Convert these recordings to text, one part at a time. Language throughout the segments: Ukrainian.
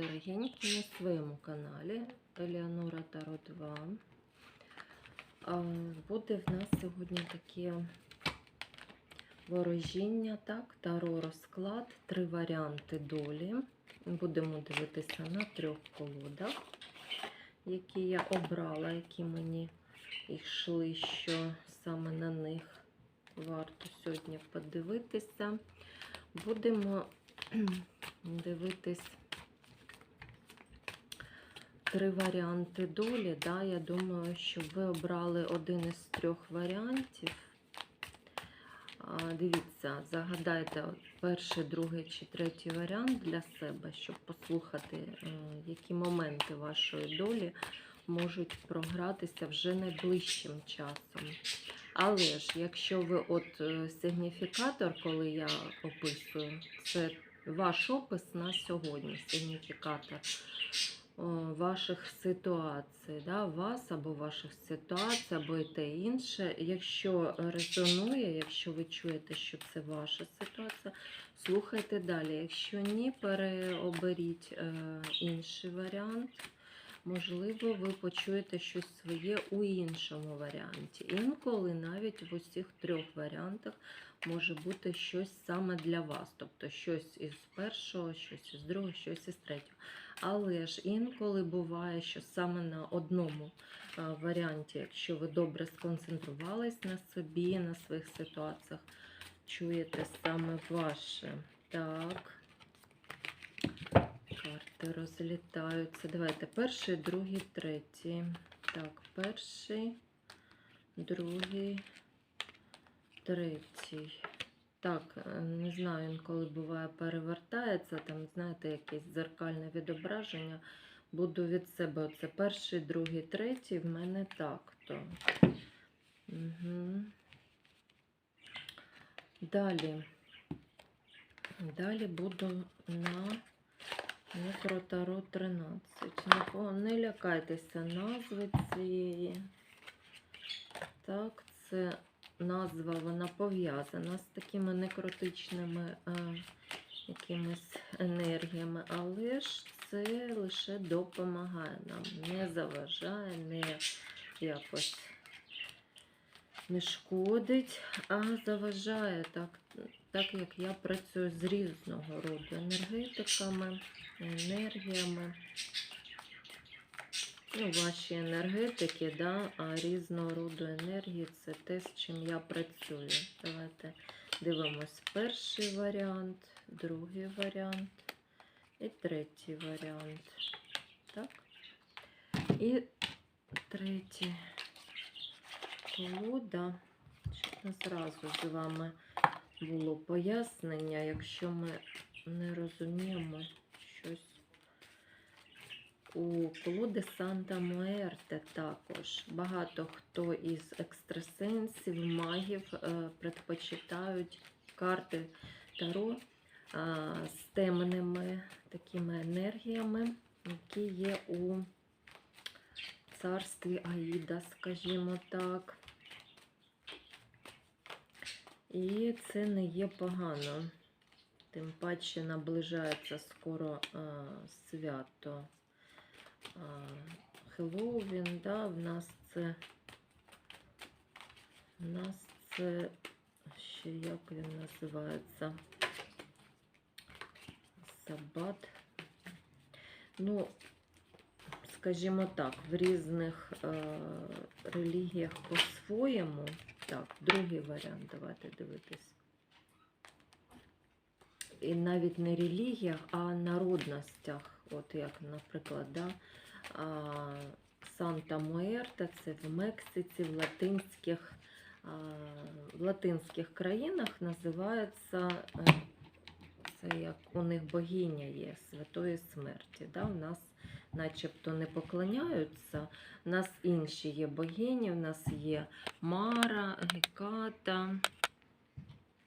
дорогенькі, на своєму каналі Елеонора Таро 2. Буде в нас сьогодні таке ворожіння, так, таро розклад, три варіанти долі. Будемо дивитися на трьох колодах, які я обрала, які мені йшли, що саме на них варто сьогодні подивитися. Будемо дивитись три варіанти долі. Да? Я думаю, що ви обрали один із трьох варіантів. Дивіться, загадайте перший, другий чи третій варіант для себе, щоб послухати, е, які моменти вашої долі можуть програтися вже найближчим часом. Але ж, якщо ви от е, сигніфікатор, коли я описую, це ваш опис на сьогодні, сигніфікатор ваших ситуацій, да, вас або ваших ситуацій, або і те інше. Якщо резонує, якщо ви чуєте, що це ваша ситуація, слухайте далі. Якщо ні, переоберіть е, інший варіант. Можливо, ви почуєте щось своє у іншому варіанті. Інколи навіть в усіх трьох варіантах може бути щось саме для вас. Тобто щось із першого, щось із другого, щось із третього. Але ж інколи буває, що саме на одному варіанті, якщо ви добре сконцентрувались на собі, на своїх ситуаціях, чуєте саме ваше. Так. Карти розлітаються. Давайте перший, другий, третій. Так, перший, другий, третій. Так, е, не знаю, інколи буває перевертається, там, знаєте, якесь дзеркальне відображення. Буду від себе. Оце перший, другий, третій. В мене так. то. Угу. Далі. Далі буду на Некротаро 13. Не лякайтеся назви цієї. Так, це назва, вона пов'язана з такими некротичними а, якимись енергіями, але ж це лише допомагає нам, не заважає, не якось не шкодить, а заважає так, так як я працюю з різного роду енергетиками, енергіями. Ну, ваші енергетики, да, а різного роду енергії це те, з чим я працюю. Давайте дивимось перший варіант, другий варіант і третій варіант. Так. І третій колода. Щоб зразу з вами було пояснення, якщо ми не розуміємо щось. У колоди Санта Муерте також. Багато хто із екстрасенсів, магів е, предпочитають карти Таро з темними такими енергіями, які є у царстві Аїда, скажімо так. І це не є погано. Тим паче наближається скоро а, свято. Хеллоуін, да, в нас це в нас це ще як він називається? Сабат. Ну, скажімо так, в різних е, релігіях по-своєму. Так, другий варіант, давайте дивитись. І навіть не релігіях, а народностях. От як, наприклад, да, Санта Муерта, це в Мексиці, в латинських, в латинських країнах називається, е, це як у них богиня є святої смерті. Да? У нас начебто не поклоняються. У нас інші є богині, у нас є Мара, Геката,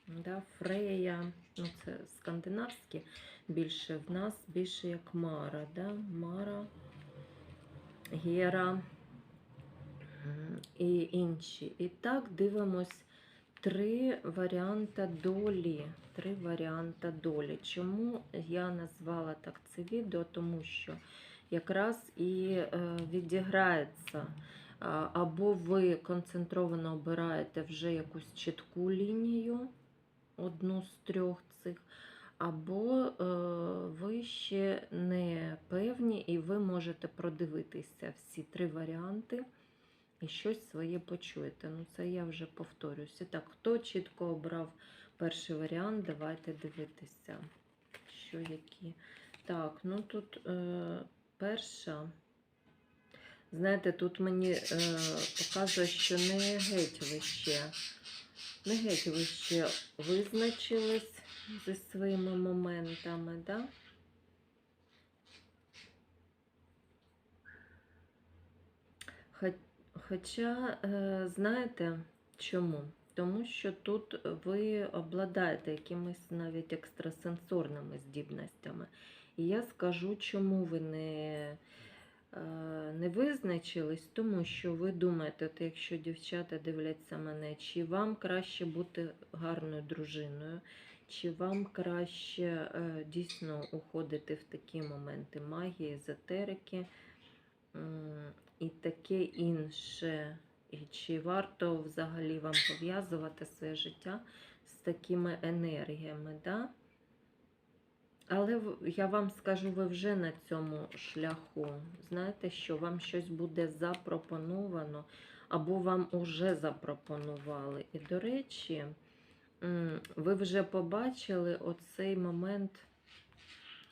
да, Фрея. Ну, це скандинавські більше в нас, більше як Мара. Да? Мара, Гера і інші. І так дивимось три варіанти долі. Три варіанти долі. Чому я назвала так це відео? Тому що якраз і е, відіграється. Або ви концентровано обираєте вже якусь чітку лінію, одну з трьох цих, або е, ви ще не певні, і ви можете продивитися всі три варіанти і щось своє почуєте. Ну, це я вже повторююся. Так, хто чітко обрав перший варіант, давайте дивитися, що які. Так, ну тут е, перша. Знаєте, тут мені е, показує, що не геть ви ще, не геть ви ще визначились зі своїми моментами, да? Хоча, е, знаєте чому? Тому що тут ви обладаєте якимись навіть екстрасенсорними здібностями. І я скажу, чому ви не, е, не визначились, тому що ви думаєте, от якщо дівчата дивляться мене, чи вам краще бути гарною дружиною, чи вам краще е, дійсно уходити в такі моменти магії, езотерики і таке інше. І чи варто взагалі вам пов'язувати своє життя з такими енергіями? Да? Але я вам скажу, ви вже на цьому шляху. Знаєте, що вам щось буде запропоновано, або вам уже запропонували. І, до речі, ви вже побачили оцей момент,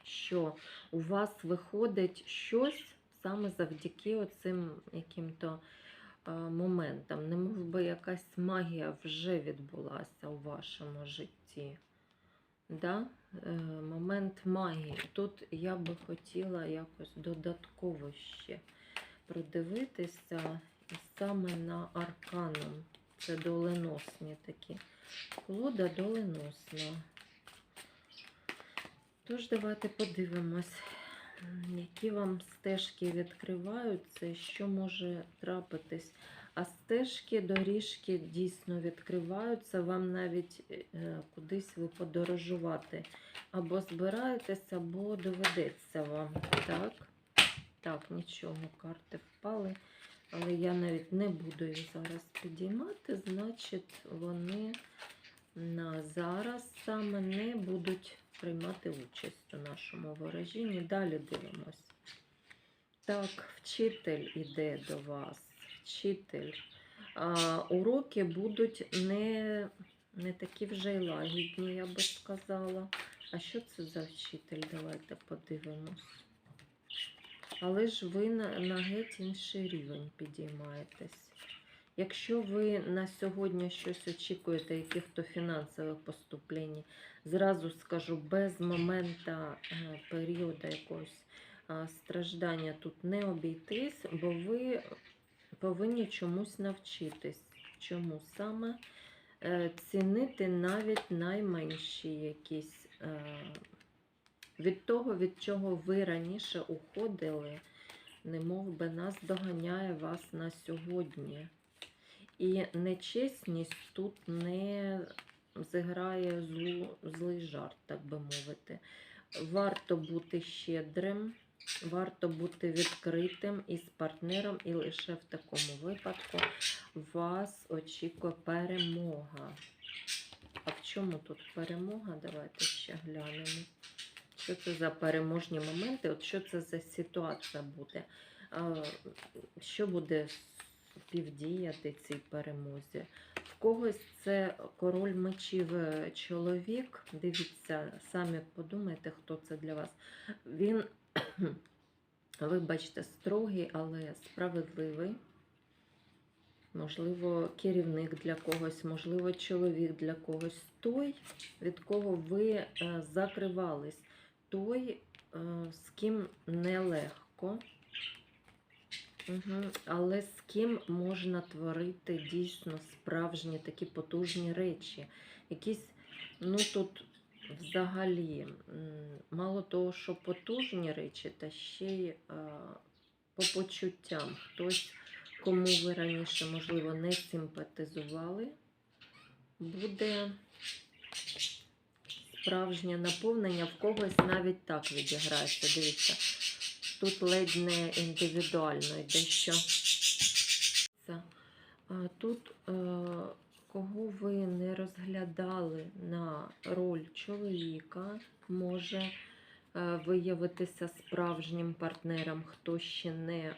що у вас виходить щось саме завдяки оцим яким-то моментам. Не мов би якась магія вже відбулася у вашому житті. Да? Е, момент магії. Тут я би хотіла якось додатково ще продивитися саме на арканом. Це доленосні такі. Колода доленосна. Тож, давайте подивимось, які вам стежки відкриваються що може трапитись. А стежки, доріжки дійсно відкриваються, вам навіть е, кудись ви подорожувати. Або збираєтесь, або доведеться вам. Так, так, нічого, карти впали. Але я навіть не буду їх зараз підіймати, значить, вони на зараз саме не будуть приймати участь у нашому ворожінні. Далі дивимось. Так, вчитель іде до вас. Вчитель. А, уроки будуть не, не такі вже й лагідні, я би сказала. А що це за вчитель? Давайте подивимось. Але ж ви на, на геть інший рівень підіймаєтесь. Якщо ви на сьогодні щось очікуєте, яких-то фінансових поступлень, зразу скажу, без момента е, періоду якогось страждання тут не обійтись, бо ви повинні чомусь навчитись. Чому саме Е, цінити навіть найменші якісь е, від того, від чого ви раніше уходили, немов би нас доганяє вас на сьогодні. І нечесність тут не зіграє злу, злий жарт, так би мовити. Варто бути щедрим, варто бути відкритим із партнером, і лише в такому випадку вас очікує перемога. А в чому тут перемога? Давайте ще глянемо. Що це за переможні моменти? От що це за ситуація буде? Що буде співдіяти цій перемозі? В когось це король мечів е, чоловік. Дивіться, самі подумайте, хто це для вас. Він, вибачте, строгий, але справедливий. Можливо, керівник для когось, можливо, чоловік для когось. Той, від кого ви е, закривались, той, е, з ким нелегко, але з ким можна творити дійсно справжні такі потужні речі. Якісь, ну тут взагалі, мало того, що потужні речі, та ще й е, по почуттям. Хтось кому ви раніше, можливо, не симпатизували. буде справжнє наповнення, в когось навіть так відіграється. Дивіться, тут ледь не індивідуально йде що. Тут е, кого ви не розглядали на роль чоловіка, може е, виявитися справжнім партнером, хто ще не,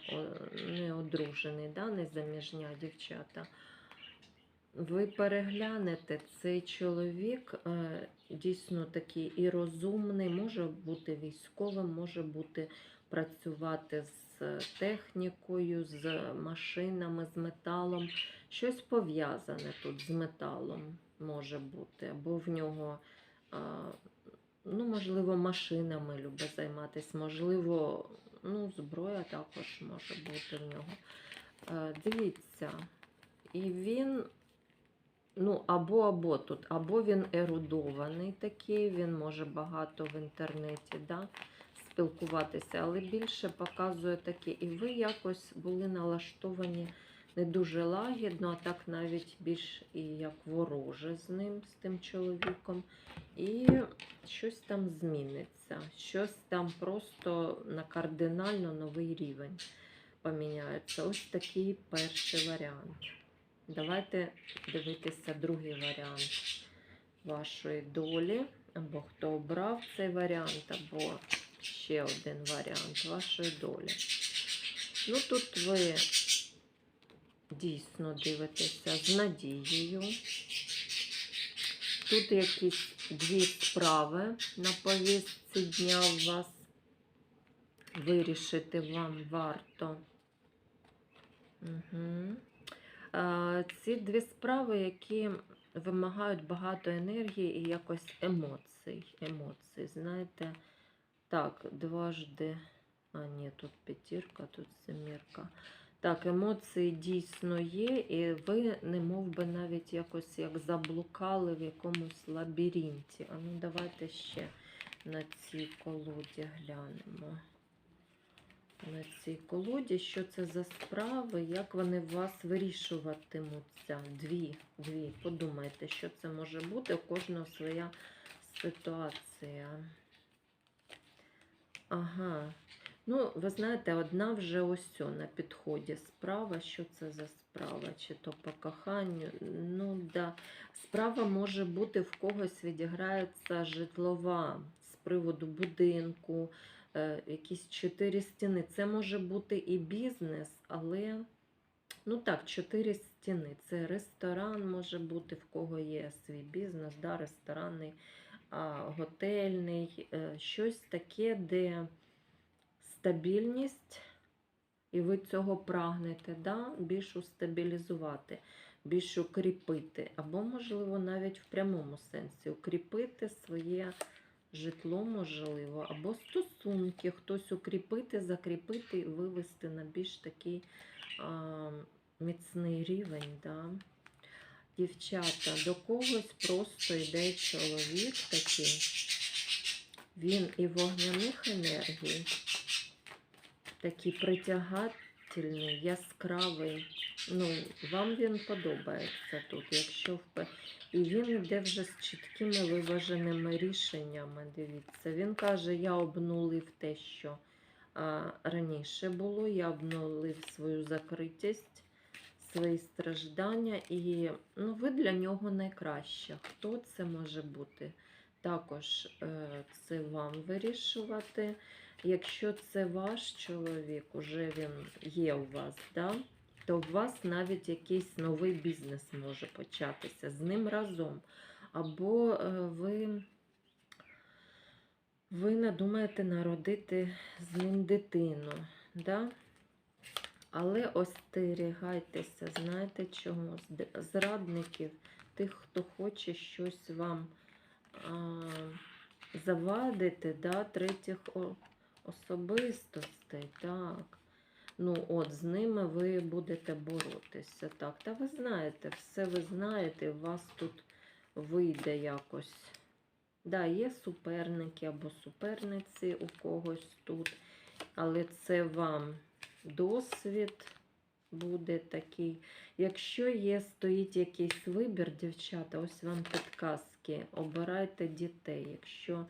не одружений, да, не заміжня дівчата. Ви переглянете, цей чоловік е, дійсно такий і розумний, може бути військовим, може бути працювати з технікою, з машинами, з металом. Щось пов'язане тут з металом може бути, або в нього, ну, можливо, машинами любить займатися, можливо, ну, зброя також може бути в нього. Е, Дивіться, і він, ну, або або тут, або він ерудований такий, він може багато в інтернеті, да, спілкуватися, але більше показує таке. І ви якось були налаштовані не дуже лагідно, а так навіть більш і як вороже з ним, з тим чоловіком. І щось там зміниться, щось там просто на кардинально новий рівень поміняється. Ось такий перший варіант. Давайте дивитися другий варіант вашої долі, або хто обрав цей варіант, або ще один варіант вашої долі. Ну, тут ви дійсно дивитеся з надією. Тут якісь дві справи на повістці дня у вас. Вирішити вам варто. Угу. Ці дві справи, які вимагають багато енергії і якось емоцій. емоцій. Знаєте, так, дважди. А, ні, тут п'ятірка, тут семірка. Так, емоції дійсно є, і ви не мов би навіть якось як заблукали в якомусь лабіринті. А ну давайте ще на цій колоді глянемо. На цій колоді, що це за справи, як вони в вас вирішуватимуться. Дві, дві. Подумайте, що це може бути. У кожного своя ситуація. Ага. Ну, ви знаєте, одна вже ось на підході справа. Що це за справа? Чи то по коханню? Ну, да. Справа може бути в когось відіграється житлова з приводу будинку, якісь чотири стіни. Це може бути і бізнес, але ну так, чотири стіни. Це ресторан може бути, в кого є свій бізнес, да, ресторанний, готельний, е, щось таке, де стабільність, і ви цього прагнете, да? більш устабілізувати, більш укріпити, або, можливо, навіть в прямому сенсі укріпити своє житло, можливо, або стосунки, хтось укріпити, закріпити і вивести на більш такий а, міцний рівень. Да? Дівчата, до когось просто йде чоловік такий. Він і вогняних енергій, такий притягательний, яскравий. Ну, вам він подобається тут, якщо впе... І він йде вже з чіткими виваженими рішеннями. Дивіться, він каже: я обнулив те, що а, раніше було, я обнулив свою закритість, свої страждання, і ну, ви для нього найкраща. Хто це може бути? Також е, це вам вирішувати. Якщо це ваш чоловік, уже він є у вас, да? То у вас навіть якийсь новий бізнес може початися з ним разом. Або е, ви, ви надумаєте народити з ним дитину. Да? Але остерігайтеся, знаєте чого? Зрадників, тих, хто хоче щось вам а, завадити, да, третіх особистостей. Так. Ну, от, з ними ви будете боротися. Так, та ви знаєте, все ви знаєте, у вас тут вийде якось. Да, є суперники або суперниці у когось тут, але це вам досвід, буде такий. Якщо є, стоїть якийсь вибір, дівчата, ось вам підказки, обирайте дітей. Якщо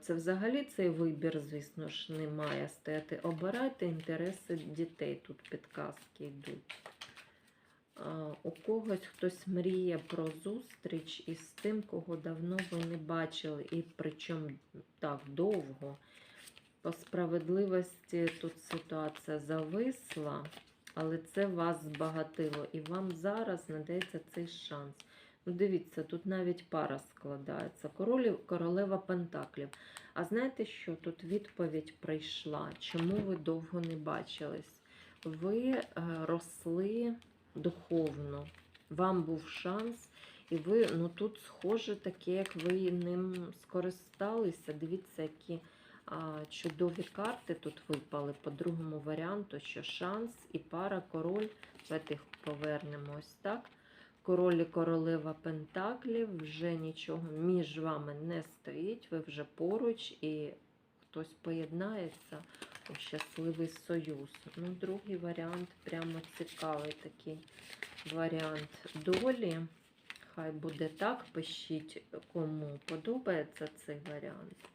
це взагалі цей вибір, звісно ж, не має стояти. Обирайте інтереси дітей, тут підказки йдуть. У когось хтось мріє про зустріч із тим, кого давно ви не бачили, і причому так довго. По справедливості тут ситуація зависла, але це вас збагатило. І вам зараз надається цей шанс. Ну, дивіться, тут навіть пара складається. Королів, королева Пентаклів. А знаєте що? Тут відповідь прийшла. Чому ви довго не бачились? Ви е, росли духовно. Вам був шанс, і ви, ну тут схоже таке, як ви ним скористалися. Дивіться, які а, чудові карти тут випали по другому варіанту, що шанс і пара король. Давайте їх повернемо ось так. Король і королева Пентаклів, вже нічого між вами не стоїть, ви вже поруч і хтось поєднається у щасливий союз. Ну, другий варіант прямо цікавий такий варіант долі. Хай буде так, пишіть, кому подобається цей варіант.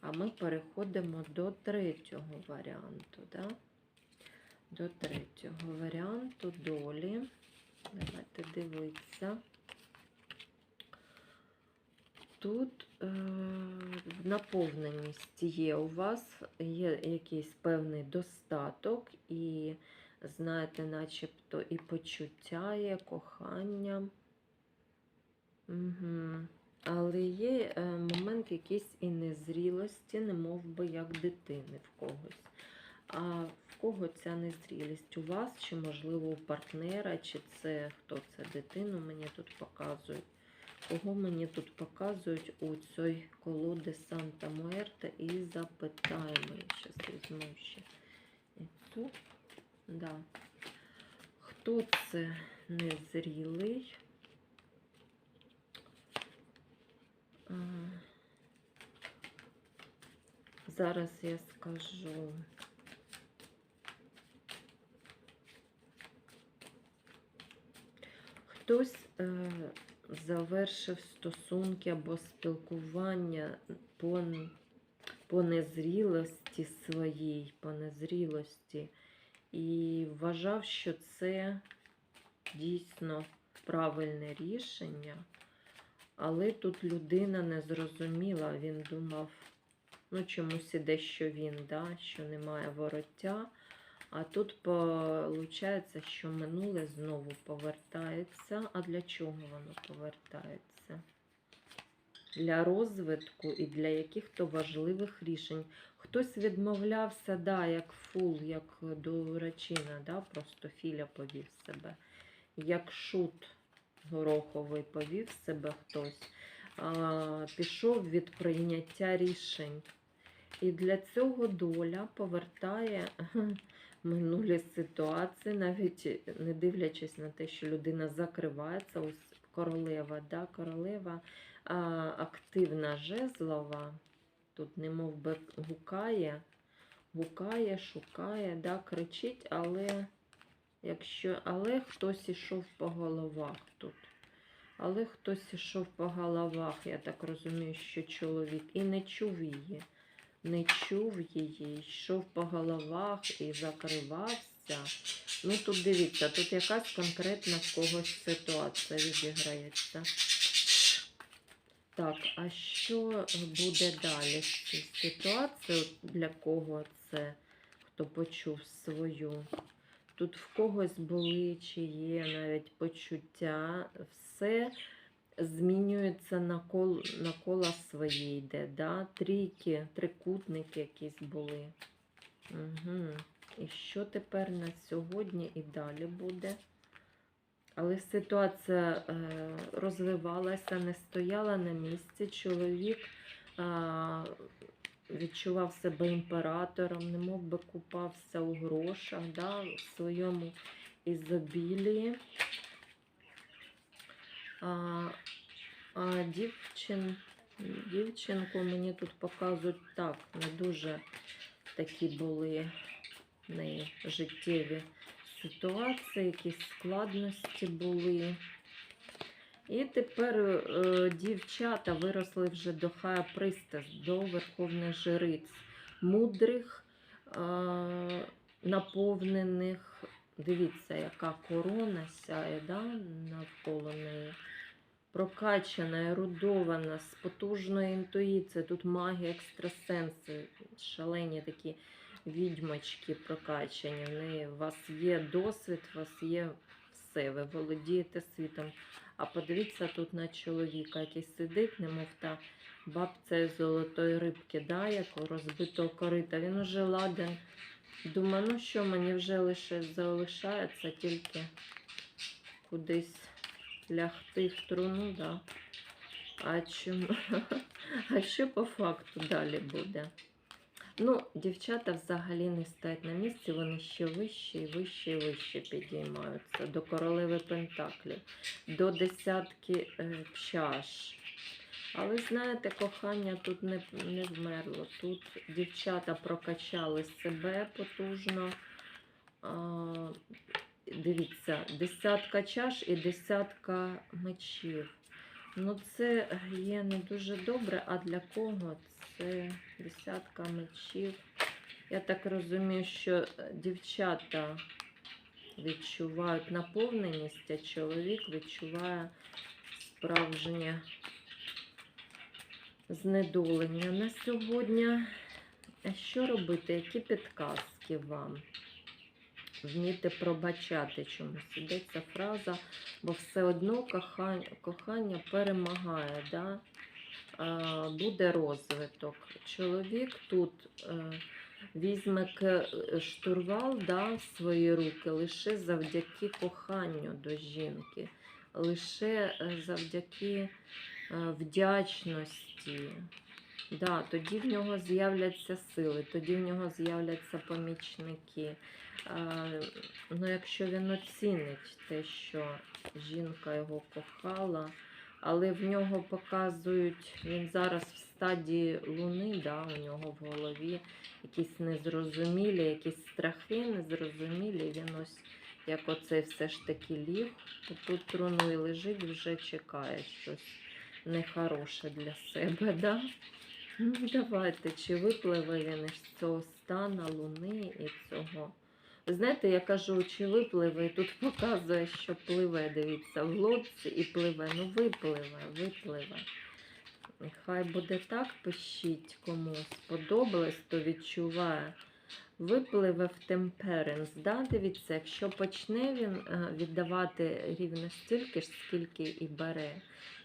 А ми переходимо до третього варіанту. Да? До третього варіанту долі. Давайте дивитися. Тут е, наповненість є у вас, є якийсь певний достаток, і, знаєте, начебто і почуття є, кохання. Угу. Але є е, момент якийсь і незрілості, не би як дитини в когось. А в кого ця незрілість? У вас, чи, можливо, у партнера, чи це хто це дитину мені тут показують? Кого мені тут показують у цій колоди Санта Муерта і запитаємо. Я візьму ще і тут. Да. Хто це незрілий? Зараз я скажу. Хтось е, завершив стосунки або спілкування по, по незрілості своїй, по незрілості, і вважав, що це дійсно правильне рішення. Але тут людина не зрозуміла, він думав, ну чомусь іде, що він, да, що немає вороття. А тут виходить, що минуле знову повертається. А для чого воно повертається? Для розвитку і для яких-то важливих рішень. Хтось відмовлявся, да, як фул, як дурачина, да, просто Філя повів себе. Як шут гороховий повів себе хтось, а, пішов від прийняття рішень. І для цього доля повертає минулі ситуації, навіть не дивлячись на те, що людина закривається, ось королева, да, королева а, активна жезлова, тут немов би гукає, гукає, шукає, да, кричить, але якщо, але хтось ішов по головах тут. Але хтось ішов по головах, я так розумію, що чоловік і не чув її не чув її, йшов по головах і закривався. Ну тут дивіться, тут якась конкретна в когось ситуація відіграється. Так, а що буде далі з цією ситуацією? Для кого це, хто почув свою? Тут в когось були чи є навіть почуття, все змінюється на, кол, на кола свої йде, да? трійки, трикутники якісь були. Угу. І що тепер на сьогодні і далі буде? Але ситуація е, розвивалася, не стояла на місці. Чоловік е, відчував себе імператором, не мов би купався у грошах, да, в своєму ізобілії. А, а дівчин, дівчинку мені тут показують так, не дуже такі були в життєві ситуації, якісь складності були. І тепер е, дівчата виросли вже до хая пристас, до верховних жриць, мудрих, е, наповнених. Дивіться, яка корона сяє да, навколо неї. Прокачана, ерудована, з потужною інтуїцією. Тут магія, екстрасенси, шалені такі відьмочки прокачані. В неї у вас є досвід, у вас є все, ви володієте світом. А подивіться тут на чоловіка, який сидить, немов та бабця золотої рибки, да, як у розбитого корита. Він уже ладен. Думаю, ну що мені вже лише залишається тільки кудись лягти в труну, да. А чому? А що по факту далі буде? Ну, дівчата взагалі не стоять на місці, вони ще вище і вище і вище підіймаються до королеви Пентаклів, до десятки е, чаш. Але знаєте, кохання тут не, не вмерло. Тут дівчата прокачали себе потужно. Дивіться, десятка чаш і десятка мечів. Ну, це є не дуже добре, а для кого це десятка мечів. Я так розумію, що дівчата відчувають наповненість, а чоловік відчуває справжнє знедолення на сьогодні. А Що робити? Які підказки вам? Вміти пробачати чомусь. Йдеться фраза, бо все одно кохання, кохання перемагає. Да? Буде розвиток. Чоловік тут е, візьме штурвал да, в свої руки лише завдяки коханню до жінки, лише е, завдяки е, вдячності. Да, тоді в нього з'являться сили, тоді в нього з'являться помічники. А, ну, якщо він оцінить те, що жінка його кохала, але в нього показують, він зараз в стадії луни, да, у нього в голові якісь незрозумілі, якісь страхи незрозумілі. Він ось як оцей все ж таки ліг, тут труну і лежить, вже чекає щось нехороше для себе. Да? Ну, давайте, чи випливе він із цього стана луни і цього. Знаєте, я кажу, чи випливе, тут показує, що пливе, дивіться, в лодці і пливе. Ну, випливе, випливе. Хай буде так, пишіть, кому сподобалось, то відчуває. Випливе в темперенс. Да? Дивіться, якщо почне він е, віддавати рівно стільки ж, скільки і бере.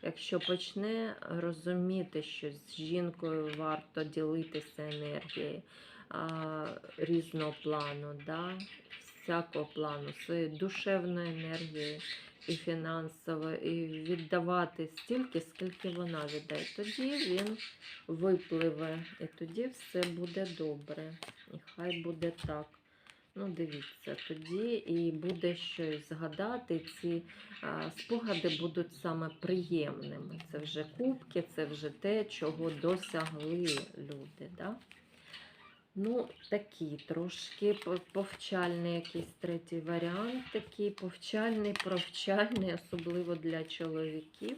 Якщо почне розуміти, що з жінкою варто ділитися енергією різного плану, да? Всякого плану, своєю душевною енергією і фінансовою, і віддавати стільки, скільки вона віддає. Тоді він випливе, і тоді все буде добре. І хай буде так. Ну, дивіться, тоді і буде щось згадати. Ці а, спогади будуть саме приємними. Це вже кубки, це вже те, чого досягли люди. Да? Ну, такий трошки повчальний якийсь третій варіант, такий повчальний, провчальний, особливо для чоловіків.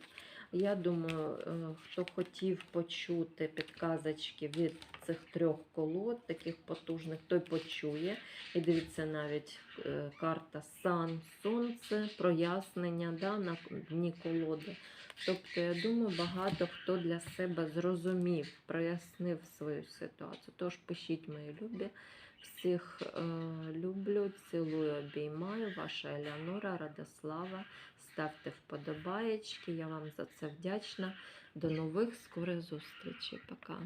Я думаю, е, хто хотів почути підказочки від цих трьох колод, таких потужних, той почує. І дивіться навіть е, карта Сан, Сонце, прояснення да, на дні колоди. Тобто, я думаю, багато хто для себе зрозумів, прояснив свою ситуацію. Тож пишіть, мої любі. Всіх е, люблю, цілую, обіймаю. Ваша Елеонора, Радослава. Ставте вподобаєчки. Я вам за це вдячна. До нових скорих зустрічей. Пока.